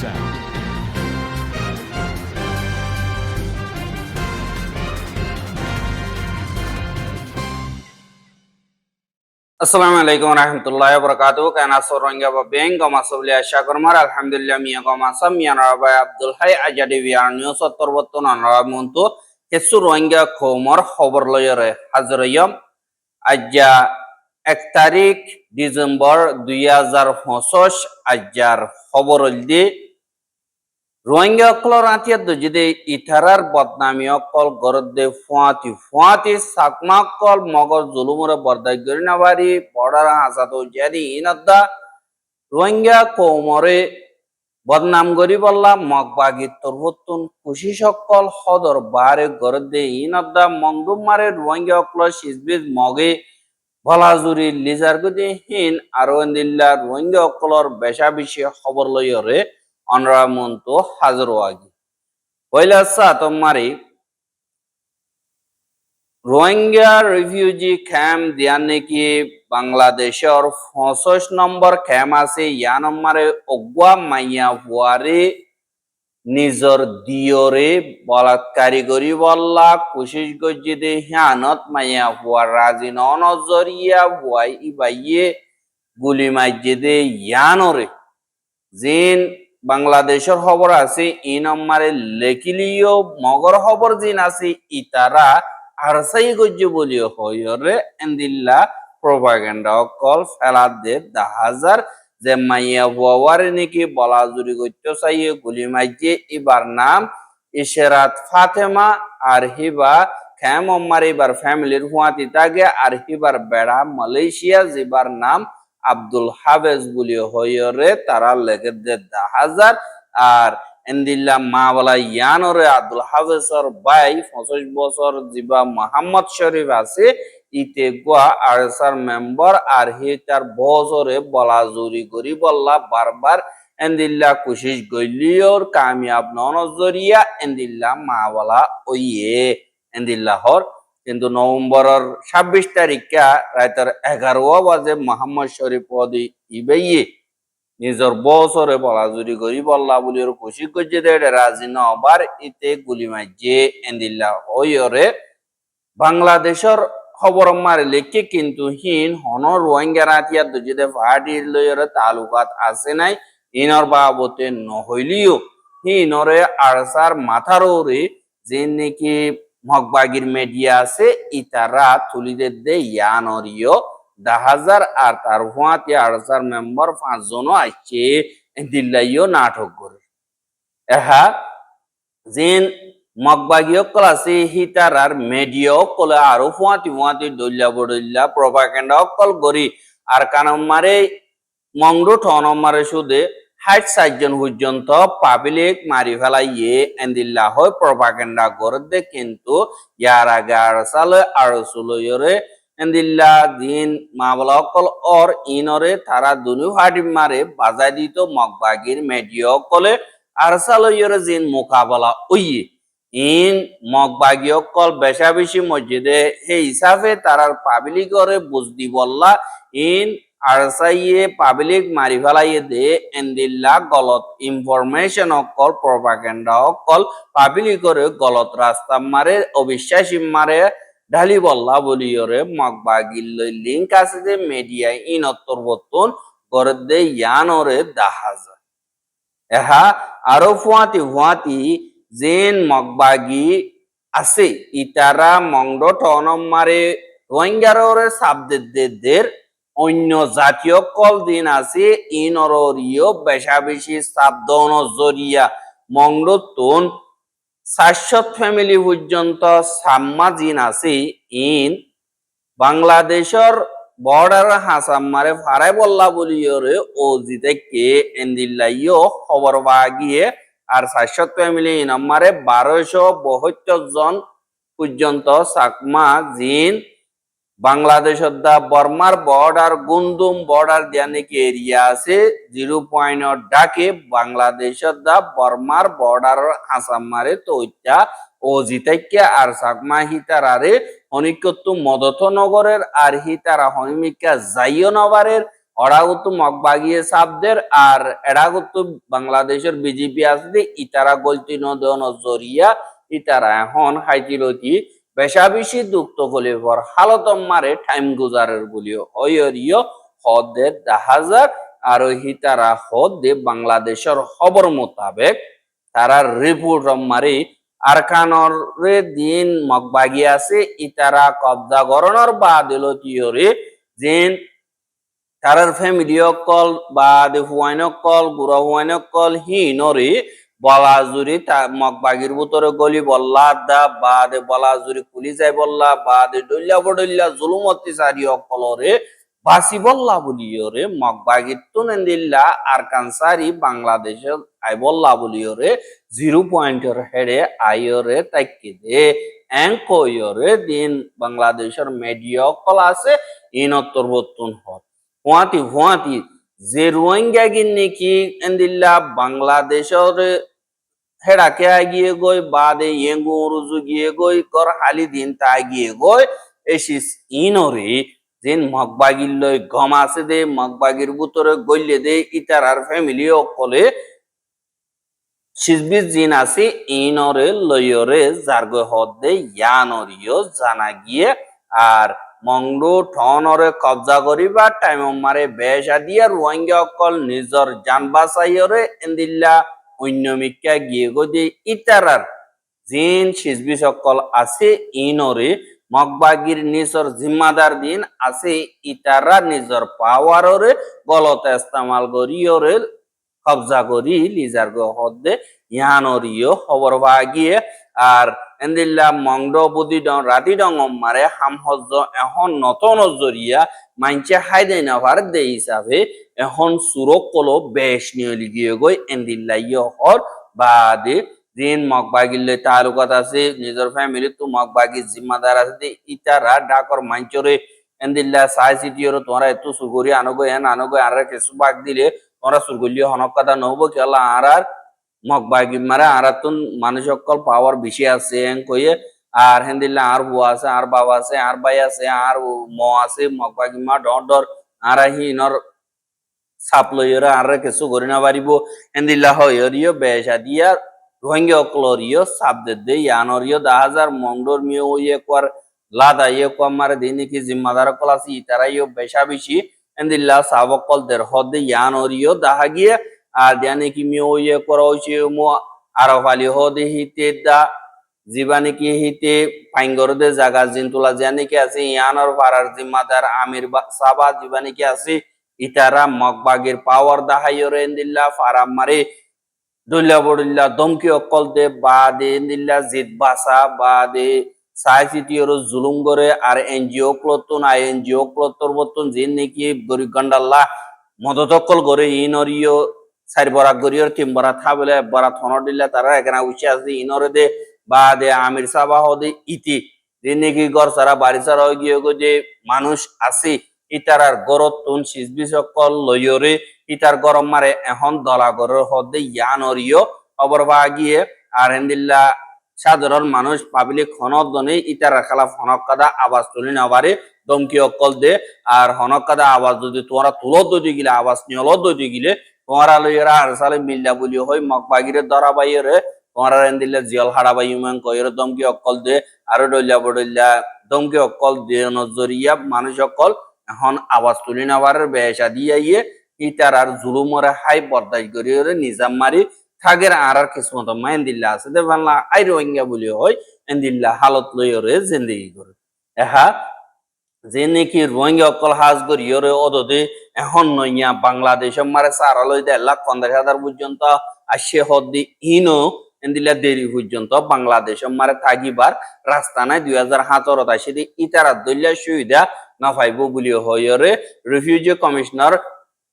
sound. আসসালামু আলাইকুম রহমতুল্লাহ বরকাত কেন আসর বা বেং গমা সবলি আশা করমার আলহামদুলিল্লাহ মিয়া গমা সাম মিয়া নরাবাই আব্দুল হাই আজাদি বিয়ার নিউজ সত্তর বত্তন নরাব মন্তু হেসু রোহিঙ্গা খোমর খবর লয়রে হাজির হইম আজ্জা এক তারিখ ডিসেম্বর দুই হাজার পঁচিশ আজ্জার খবর দি রোহিঙ্গা অকলর আতিয়াত যদি ইথারার বদনামি অকল গরদে ফুয়াতি। ফুয়াতি সাকমা কল মগর জুলুমরে বরদাই গরি ইনদ্দা। রোহিঙ্গা কৌমরে বদনাম গরি বললা, মগবাগি তরবতুন খুশি সকল সদর বারে গরদে ইনদ্দা। মংদুম মারে রোহিঙ্গা অকল সিজবিজ মগে, ভলাজুরি লিজার গদি হিন আরও রোহিঙ্গা অকলর বেশা বেশি খবর লইরে অনরা মন্তু হাজার আগি পয়লা সাত মারি রোহিঙ্গা রিফিউজি ক্যাম্প দিয়ান নাকি বাংলাদেশের পঁচিশ নম্বর ক্যাম্প আছে, ইয়া নম্বরে অগুয়া মাইয়া বুয়ারে নিজর দিয়রে বলাৎকারী করি বললা কুশিস গজ্জিদে হিয়ানত মাইয়া বুয়ার রাজি নজরিয়া বুয়াই ইবাইয়ে গুলি মাইজেদে ইয়ানরে। জিন বাংলাদেশের খবর আছে ই নম্বরে লেখিলিও মগর খবর জিন আছে, ইতারা আরসাই গজ্য বলিও হইরে এন্দিল্লা প্রোপাগেন্ডা অকল ফেলাত দে দাহাজার যে মাইয়া বুয়ারে নাকি বলা জুরি গত্য চাইয়ে গুলি মাইজে, এবার নাম ইশেরাত ফাতেমা, আর হিবা খ্যাম অম্মার, এবার ফ্যামিলির হুয়াতি তাগে, আর হিবার বেড়া মালয়েশিয়া, যেবার নাম আব্দুল হাফেজ বলি হইরে তারা লেগে দে হাজার আর এন্দিল্লা মা বলা ইয়ানরে আব্দুল হাফেজর বাই পঁচিশ বছর জিবা মোহাম্মদ শরীফ আছে, ইতে গোয়া আরসার মেম্বার, আর হি তার বছরে বলা জুরি করি বললা বারবার, এন্দিল্লা কুশিস গলিয়র কামিয়াব নজরিয়া এন্দিল্লা মা বলা ওইয়ে এন্দিল্লাহর কিন্তু নভেম্বরের ছাব্বিশ তারিখা রাতের এগারো বাজে মোহাম্মদ শরীফ পদে ইবেইয়ে নিজের বছরে বলাজুরি করি বল্লা বলি ওর খুশি করছে রাজি নবার ইতে গুলি মাইজে এন্দিল্লা ওইরে বাংলাদেশের খবর মারে লেখে কিন্তু হিন হন রোহিঙ্গা রাতিয়া দুজিদে পাহাড়ির লইরে তালুকাত আছে নাই ইনর বাবতে নহইলিও। হিনরে আরসার মাথার ওরে যে নাকি মগবাগির মেডিয়া আছে, ইতারা তুলিদের দে ইয়ানরিও, দাহাজার আর তার হুয়াতে আরসার মেম্বার পাঁচজনও আসছে দিল্লাইও নাটক করে। এহা, যেন মগবাগী অকল আছে হিতার আর মেডিয়া অকলে আরও ফুয়াতি ফুয়াতি দল্যা বদল্যা প্রভাকেন্ডা অকল গরি আর কানম মারে মংডু ঠন মারে সুদে ষাট ষাটজন পর্যন্ত পাবলিক মারি ফেলাইয়ে এন্দিল্লা হয় প্রভাকেন্ডা করতে কিন্তু ইয়ার আগে আর সালে আর সুলয়রে এন্দিল্লা দিন মাবলা অকল অর ইনরে তারা দুনু ফাটি মারে বাজাই দিত মগবাগির মেডিয়া অকলে আর সালয়রে জিন মোকাবেলা ওইয়ে ইন মগবাগি অকল বেশা বেশি মসজিদে সেই হিসাবে তারার পাবলিকরে বুঝদি বললা ইন আরসাইয়ে পাবলিক মারি ফেলাইয়ে দে এন্দিল্লা গলত ইনফরমেশন অকল প্রপাগেন্ডা অকল পাবলিকরে গলত রাস্তা মারে, অবিশ্বাসী মারে ঢালি বল্লা বলিয়রে মগবা মগবাগিল লিঙ্ক আছে যে মিডিয়া ইন বর্তন করে দে ইয়ানরে দাহাজা। এহা আরও ফুয়াতি ফুয়াতি জেন মগবাগি আছে, ইতারা মংড টনম মারে রোহিঙ্গারে সাবদের অন্য জাতীয় কল দিন আছে ইনরিও বেশা বেশি সাবধান, জরিয়া মংডতুন শাশ্বত ফ্যামিলি পর্যন্ত সাম্মা জিন আছে, ইন বাংলাদেশের বর্ডার হাসাম্মারে ফারাই বল্লা বলিয়রে ও জিতে কে এন্দিল্লাইও খবর বাগিয়ে, আর শাশ্বত ফ্যামিলি নম্বরে বারোশো বহত্তর জন পর্যন্ত চাকমা জিন বাংলাদেশের দা বর্মার বর্ডার গুন্দুম বর্ডার দিয়া নাকি এরিয়া আছে, জিরো পয়েন্ট ডাকে বাংলাদেশের দা বর্মার বর্ডার আসাম মারে তো ওইটা ও জিতাইকে আর চাকমা হিতারারে হনিকত্তু মদত নগরের আর হিতারা হনিমিকা যাইও নগরের অরাগুতু মগবাগিয়ে সাবদের আর এরাগুতু বাংলাদেশের বিজেপি আছে ইতারা গলতি নদন জরিয়া, ইতারা এখন হাইতিরতি বেশা বেশি দুঃখ গলি পর হালতম মারে টাইম গুজারের অয়রিয় আর হিতারা হদে বাংলাদেশের খবর মোতাবেক তারা রিপোর্ট মারি দিন মগবাগি আছে, ইতারা কবজা গরণর বা দিল তিয়রে যেন তারার ফ্যামিলি অকল বা দে হুয়াইন অকল গুড়া হুয়াইন অকল বলাজুরি মগবাগির ভিতরে গলি বল্লা, দা বা দে বলাজুরি কুলি যাই বললা বা দে ডল্লা বডল্লা জুলুম অত্যাচারী অকলরে বাসি বল্লা বলিওরে মগবাগির তুনেন্দিল্লা আর কানসারি বাংলাদেশের আই বল্লা বলিওরে জিরো পয়েন্টের হেডে আইয়রে তাইকে দে। এঙ্কয়রে দিন বাংলাদেশের মিডিয়া অকল আছে ইনত্তর বত্তন হত। হুয়াতি হুয়াতি যে রোহিঙ্গা গিন নাকি এন্দিল্লা বাংলাদেশের হেডাকে আগিয়ে গই? বাদে ইয়েঙ্গু রুজু গিয়ে গই, কর হালি দিন তা আগিয়ে গই। এসিস ইনরে, যেন মগবাগির লই গম আছে দে, মগবাগির ভিতরে গইলে দে ইতারার ফ্যামিলি অকলে। সিজবিজ জিন আছে, ইনরে লইয়রে জার্গ হদে ইয়ানরিও জানা গিয়ে। আর মংডু ঠনরে কবজা করিবা, টাইম মারে বেশা দিয়া রোহিঙ্গা অকল নিজর জান বাঁচাইয়রে এন্দিল্লা অন্য মিক্কা গিয়ে গদি ইতারার। জিন সিজবি সকল আছে ইনরে মগবাগির নিজর জিম্মাদার দিন আছে ইতারা নিজর পাওয়াররে, গলত ইস্তেমাল করিয়রে, কবজা করি লিজার গহদে ইহানরিও খবর ভাগিয়ে আর এন্দিল্লা মংড বুদি ডং রাতি ডং মারে হাম এখন নতন জরিয়া মাইনচে হাই দেয় ভার দে হিসাবে এখন সুরক কলো বেশ নিয়ে গিয়ে গই এন্দিল্লা ইয়ে হর বাদে দিন মগবাগিলে তালুকাত আছে নিজের ফ্যামিলি তো মগবাগির জিম্মাদার আছে ইতারা ডাকর মাইচরে এন্দিল্লা সাই সিটিওর তোমরা এত সুগরি আনগো, এন আনগো আর কিছু বাগ দিলে তোমরা সুরগলিও হনক কথা নহব খেলা আর আর মগবাগি মারে আর তুন মানুষ সকল পাওয়ার বেশি আছে এন কইয়ে, আর হেন্দিল্লা আর বুয়া আছে, আর বাবা আছে, আর ভাই আছে, আর ম আছে মগবাগি মা ডর ডর, আর হি নর সাপ লইয়রা, আর কিছু করি না পারিব এন্দিল্লা হইয়রিও বেশা দিয়া, রোহিঙ্গা অকলরিও সাবদে দে দে, ইয়ানরিও দা হাজার মংডর মিও ইয়ে কর লাদা ইয়ে কর মারে দিনে কি জিম্মাদার কল আছে, ইতারাইও বেশা বেশি। এন্দিল্লা সাবকল দের হদে ইয়ানরিও দাহা গিয়ে ইয়ে করা হইছে মো আরফ আলী হদে হিতে দা, জীবানে কি হিতে পাইঙ্গর দে জাগা জিনতুলা, জানে কি আছে ইয়ানর পারার জিম্মাদার আমির সাবা, জীবানে কি আছে ইতারা মগবাগের পাওয়ার দাহাইয়র এন্দিল্লা ফারাম মারে দলিয়া বড়িল্লা দমকি অকল দে বা দে এন্দিল্লা জিত বাসা বা দে সিটিওর জুলুম করে, আর এনজিও ক্লতুন, আই এনজিও ক্লতর বর্তন জিন নাকি গরিব গন্ডাল্লা মদত অকল করে, ইনরিও চার বরাক গরিয়র তিন বরা থাবলে বরা থনর দিলে তারা এখানে উঠে আছে ইনরে দে, বা দে আমির সাবা হদে ইতি। যে নাকি গর সারা বাড়ি সারা গিয়ে গো যে মানুষ আছে। ইতারার গরত তুন সিজবি সকল লইয়রে ইতার গরম মারে এখন দলা গরের হদে ইয়ানরিও খবর পা গিয়ে আর হেন্দিল্লা সাধারণ মানুষ পাবলিক হনদনে ইতার খেলাফ কাদা আওয়াজ তুলি না পারে দমকি অকল দে আর হনক কাদা আওয়াজ যদি তোমরা তুলত দই গিলে আওয়াজ নিয়লত দই গিলে লইয়েরা আর সালে মিল্লা বলি হই মক বাগিরে দরা বাইরে তোমরা রেন্দিল্লা জিয়ল হাড়া বাই ইমান কইরে দমকি অকল দে আর ডলিয়া বডলিয়া দমকি অকল দে নজরিয়া মানুষ অকল এখন আওয়াজ তুলি না পারে বেশা দিয়ে ইয়ে ইতার আর জুলুমরে হাই বরদাস করিয়ে নিজাম মারি থাগের আর আর কিসমত মা এন্দিল্লা আছে দে বাংলা আই রোহিঙ্গা বলি হয় এন্দিল্লা হালত লইরে জিন্দগি করে এহা যে নাকি রোহিঙ্গা অকল হাজ করিয়রে অদতে এখন নইয়া বাংলাদেশ মারে সারা লই দেড় লাখ পঞ্চাশ হাজার পর্যন্ত আসে হদ্দি, ইনো এন্দিল্লা দেরি পর্যন্ত বাংলাদেশ মারে থাকিবার রাস্তা নাই, দুই হাজার সাতরত আসে ইতারা দলিয়া সুবিধা না পাইব বলি হইরে রিফিউজি কমিশনার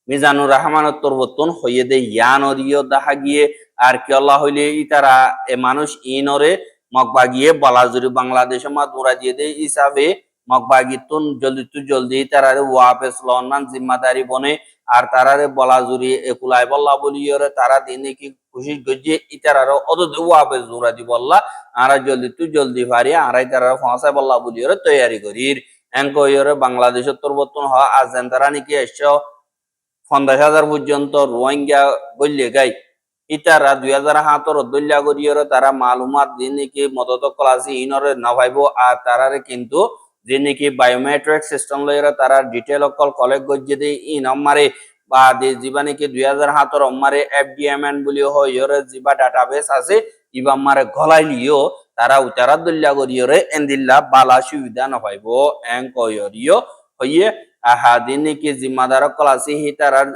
মিজানুর রহমানের তরবতন হইয়ে দে ইয়ানরিও দেখা গিয়ে, আর কি আল্লাহ হইলে ইতারা এ মানুষ ইনরে মগবা গিয়ে, বলাজুরি বাংলাদেশ মা দৌড়া দিয়ে দে হিসাবে মগবা গিতুন জলদি তু জলদি তারারে ওয়াপেস লন্নান জিম্মাদারি বনে, আর তারারে বলাজুরি একুলাই বল্লা বলিয়রে তারা দিনে কি খুশি গজিয়ে ইতারারে অত ওয়াপেস দৌড়া দি বললা, আর জলদি তু জলদি পারি আরাই তারারে ফসাই বল্লা বলিয়রে তৈয়ারি করির। এঙ্কয়রে বাংলাদেশের তরবতন হ আজ তারা নাকি এসছ পঞ্চাশ হাজার পর্যন্ত রোহিঙ্গা বললে গাই ইতারা দুই হাজার হাতর দল্যা করিয়র তারা মালুমাত যে নাকি মদত কলাসি ইনরে নভাইব, আর তারারে কিন্তু নাকি বায়োমেট্রিক সিস্টেম লইরে তারা ডিটেল অকল কলেক্ট গজ্জে ইন আমারে বা দে যিবা নাকি দুই হাজার হাতর আমারে এফডিএমএন বলি হয় ইয়রে যিবা ডাটাবেস আছে, ইবা আমারে গলাই লিও তারা উতারা দল্যা করিয়রে এন্দিল্লা বালা সুবিধা নভাইব এং কয়রিও হইয়ে আহা দিন নাকি জিম্মাদার আছে হি তারার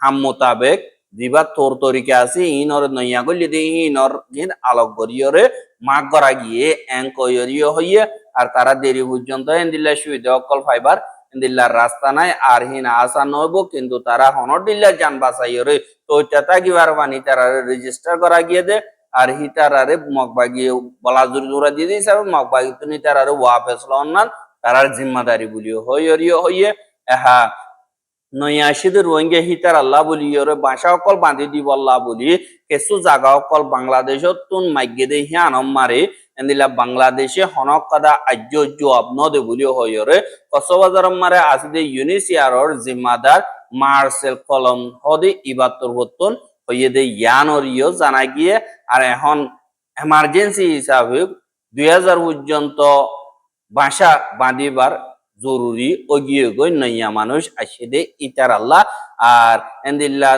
হাম মোতাবেক দিবা তোর তরিকা আছে ইনর নইয়া গলি দে ইনর গিন আলোক গরিয়রে মাগ গরা গিয়ে এং কয়রিও হইয়ে আর তারা দেরি পর্যন্ত এন্দিল্লা সুবিধা অকল ফাইবার হিন্দিল্লার রাস্তা নাই, আর হিন আসা নইব, কিন্তু তারা হনর দিল্লা যান বাসাইয়রে তো চাতা গিবার পানি তারা রেজিস্টার করা গিয়ে দে, আর হি তারারে মগবাগি বলা জোর জোরা দিয়ে দিয়েছে মগবাগি তুমি তারারে ফেসলা অন্যান তারার জিম্মাদারি বলিও হইয়ে হইয়ে, এহা নয়াশিদ রোহিঙ্গা হিতার আল্লাহ বলি, ওরে বাসা অকল বাঁধি দিব আল্লাহ বলি। কেসু জাগা অকল তুন মাগ্যে দে হিয়ানম মারে। বাংলাদেশে হনক কাদা আজ্য জবাব নদে বলি হইরে কসবাজার মারে আসিদে ইউনিসিয়ারর জিম্মাদার মার্সেল কলম হদে ইবাত্তর বর্তন হইয়ে দে ইয়ানরিও জানা গিয়ে। আর এখন এমার্জেন্সি হিসাবে দুই হাজার পর্যন্ত বাসা বাঁধিবার জরুরি, অগিয়ে গই নইয়া মানুষ আসে দে, ইতার আল্লাহ। আর এন্দিল্লা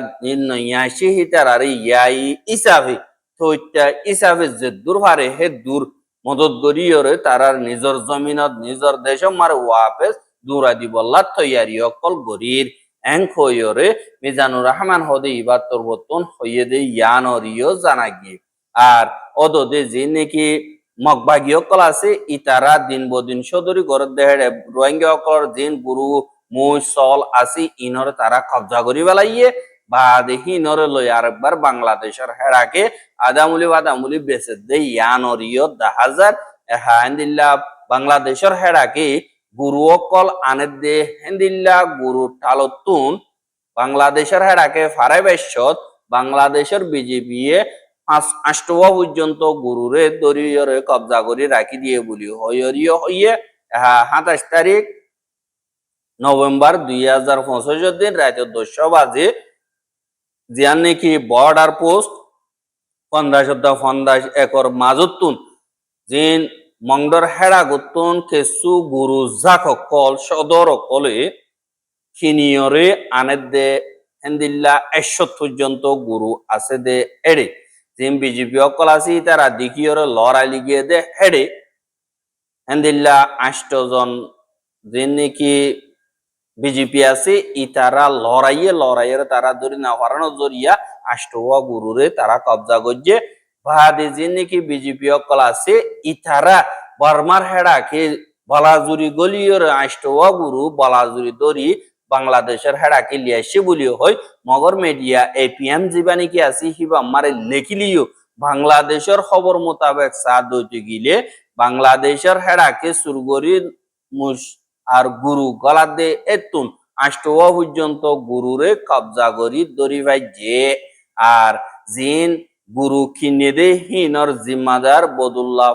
নইয়া আসে হিতার আর ইয়াই ইসাফে। থইতা ইসাফে যে দূর হারে, হে দূর। মদত গরিয়রে তারার নিজর জমিনত, নিজর দেশ, মার ওয়াপেস দূরা দিবল্লা তৈয়ারি অকল গরির। এং খইয়রে মিজানুর রহমান হদে ইবার তরবতন হইয়ে দে, ইয়ানরিও জানা গিয়ে। আর অদদে যে নাকি মগবাগী অকল আছে ইতারা দিন বদিন সদরি ঘরের দেহেড়ে রোহিঙ্গা অকলর দিন গুরু মুই সল আছে ইনর তারা কবজা করি বেলাইয়ে লই বাংলাদেশের হেরাকে আদামুলি বাদামুলি বেচে দে ইয়ানরিও দাহাজার হান্দিল্লা বাংলাদেশের হেরাকে গুরু অকল আনে দে হেন্দিল্লা গুরু টালতুন বাংলাদেশের হেরাকে ফারে বেশত বাংলাদেশের বিজেপি পাঁচ আষ্টবা পর্যন্ত গুরুরে দরিয়রে কবজা করে রাখি দিয়ে বলি হইয়রিও হইয়ে সাতাশ তারিখ নভেম্বর দুই হাজার পঁচিশ দিন রাতে দশ বাজে জিয়ান নাকি বর্ডার পোস্ট পন্দাশ পন্দাশ একর মাজতুন জিন মংডর হেড়া গুতুন কেসু গুরু জাক কল সদর কলে খিনিয়রে আনে দে হেন্দিল্লা একশো পর্যন্ত গুরু আছে দে এড়ে জিম বিজেপি অকল আছে তারা দিকিয়রে লড়াই লিগিয়ে দে হেডে হেন্দিল্লা আষ্টজন যিনি নাকি বিজেপি আছে ইতারা লড়াইয়ে লড়াইয়ের তারা ধরি না হারানো জরিয়া আষ্টওয়া গুরুরে তারা কবজা করছে ভাদে যে নাকি বিজেপি অকল আছে ইতারা বর্মার হেডাকে বলাজুরি গলিয়র আষ্টওয়া গুরু বলাজুরি দরি বাংলাদেশের হেডাকে লিয়াসে বলিও হয় মগর মিডিয়া এপিএম জীবানি কি আছে হিবা মারে লেখিলিও বাংলাদেশের খবর মোতাবেক সাদ হইতে গিলে বাংলাদেশের হেডাকে সুরগরি মুস আর গুরু গলা দে এতুন আষ্টওয়া পর্যন্ত গুরুরে কবজা করি দরি ভাই যে। আর জিন গুরু কিনে দে হিনর জিম্মাদার? বদুল্লাহ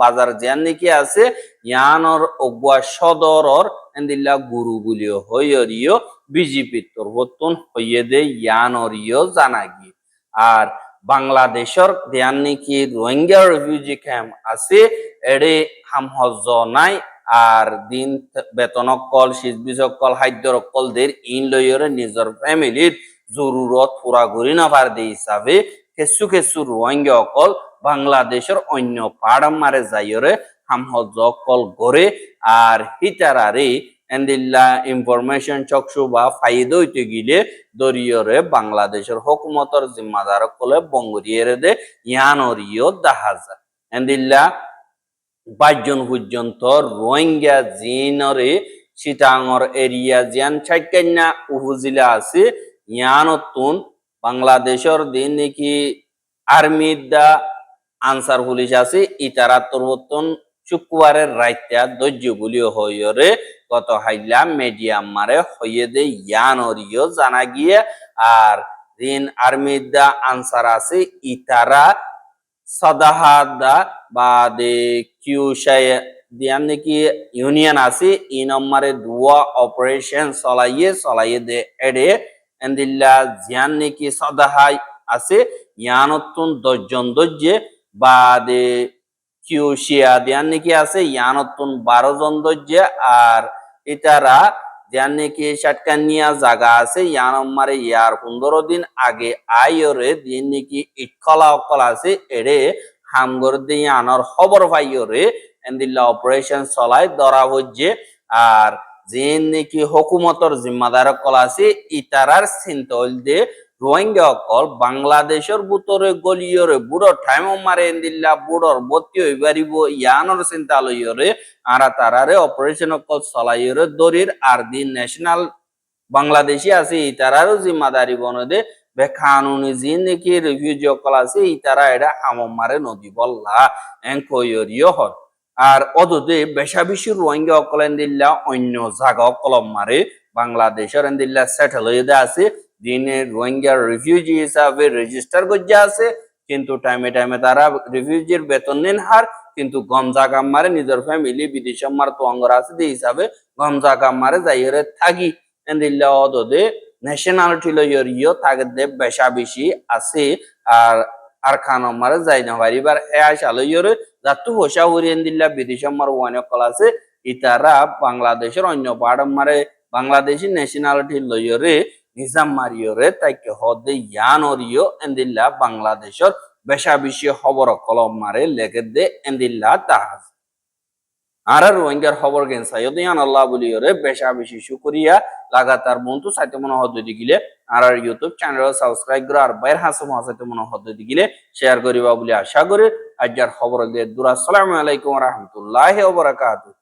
বাজার জিয়ান নাকি আছে? ইয়ানর অগুয়া সদরর এন্দিল্লা গুরু গুলিও হইয়রিও বিজেপি তরবতন হইয়ে দে ইয়ানরিও জানা গি আর বাংলাদেশের দেয়ান নাকি রোহিঙ্গা রিফিউজি ক্যাম্প আছে, এড়ে হাম হজ নাই, আর দিন বেতন কল, শীত কল খাদ্য কল দের ইন লইয়রে নিজের ফ্যামিলির জরুরত পুরা করি না পার দে হিসাবে। কেসু কেসু রোহিঙ্গা অকল বাংলাদেশের অন্য পাড় মারে যাইরে হামহজ অকল গড়ে আর হিতারারে এন্দিল্লা ইনফরমেশন চক্ষু বা ফাইদ হইতে গিলে দরিয়রে বাংলাদেশের হকুমতর জিম্মাদার কলে বঙ্গরিয়ে দে ইয়ানরিও দাহাজা। এন্দিল্লা বাইজন পর্যন্ত রোহিঙ্গা জিনরে চিটাঙর এরিয়া জিয়ান ছাইকান্যা উপজেলা আছে, ইয়ানতুন বাংলাদেশের দিন নাকি আর্মি দা আনসার পুলিশ আছে, ইতারা তরবতন শুক্রবারের রাইতা ধৈর্য বলিও হইরে কত হাইলা মিডিয়াম মারে হইয়ে দে, ইয়ানরিও জানা গিয়ে আর দিন আর্মি দা আনসার আছে, ইতারা সদাহাদা বা দে কিউশাই দিয়ান নাকি ইউনিয়ন আছে ই নম্বরে দুয়া অপারেশন চলাইয়ে চলাইয়ে দে, এডে এন্দিল্লা জিয়ান নেকি সদাহাই আছে ইয়ানতুন দশজন দজ্জে বাদে কিউশিয়া দিয়ান নাকি আছে ইয়ানতুন বারো জন দজ্জে আর ইতারা দিয়ান নাকি সাতকানিয়া জায়গা আছে ইয়ান মারে ইয়ার পনেরো দিন আগে আইয়রে দিন নাকি ইটকলা অকল আছে, এড়ে হামগর দিয়ে আনর খবর পাইয়রে, এন্দিল্লা অপারেশন চলাই ধরা হচ্ছে আর যে নাকি হকুমতর জিম্মাদার অকল আছে, ইতারার চিন্তা হইল যে রোহিঙ্গা অকল, বাংলাদেশের বুতরে গলিয়রে বুড়ো ঠাইম মারে এন্দিল্লা বুড়োর বত্তি হইবারিব ইয়ানোর চিন্তা লইয়রে আর তারারে অপারেশন অকল চলাইয়রে দরির আর দিন ন্যাশনাল বাংলাদেশি আছে, ইতারারও জিম্মাদারি বনদে বে কানুনি জি নাকি রিফিউজি অকল আছে, ইতারা এটা হামম মারে নদী বল্লা এং কইয়রিও হন আর অদতে বেশা বেশি রোহিঙ্গা অকল এন্দিল্লা, অন্য জায়গা অকলম মারে, বাংলাদেশের এন্দিল্লা সেটেল হয়ে আছে, দিনে রোহিঙ্গা রিফিউজি হিসাবে রেজিস্টার করছে আছে, কিন্তু টাইমে টাইমে তারা রিফিউজির বেতন নেন হার, কিন্তু গমজা কাম মারে, নিজের ফ্যামিলি বিদেশ মার তো আছে যে হিসাবে গমজা কাম মারে যাইরে থাকি। এন্দিল্লা অদদে ন্যাশনালিটি লইয়র ইয় থাকে বেশা বেশি আছে, আর পারিবার এ আশা লইয়রে যাতু হোসা হরি এন্দিল্লা বিদেশ মার ওয়ানে ইতারা বাংলাদেশের অন্য পাড় মারে বাংলাদেশি ন্যাশনালিটি লইয়রে নিজাম মারিয়রে তাইকে হদে ইয়ান অরিয় এন্দিল্লা বাংলাদেশর বেশা বেশি খবর কলম মারে লেগে দে এন্দিল্লা তাহাজ আর রোহিঙ্গার খবর গেন সাইয়দ ইয়ান আল্লাহ বলিয়রে বেশা বেশি শুকরিয়া। লাগাতার বন্ধু সাইতে মনে হদ দিগিলে। আর ইউটিউব চ্যানেল সাবস্ক্রাইব করে আর বাইর হাসম হাসাইতে মনে হদ দিগিলে শেয়ার করিবা বলে আশা করি। আজ্জার খবর দিয়ে দূর আলাইকুম রহমতুল্লাহ ওবরাকাতুহ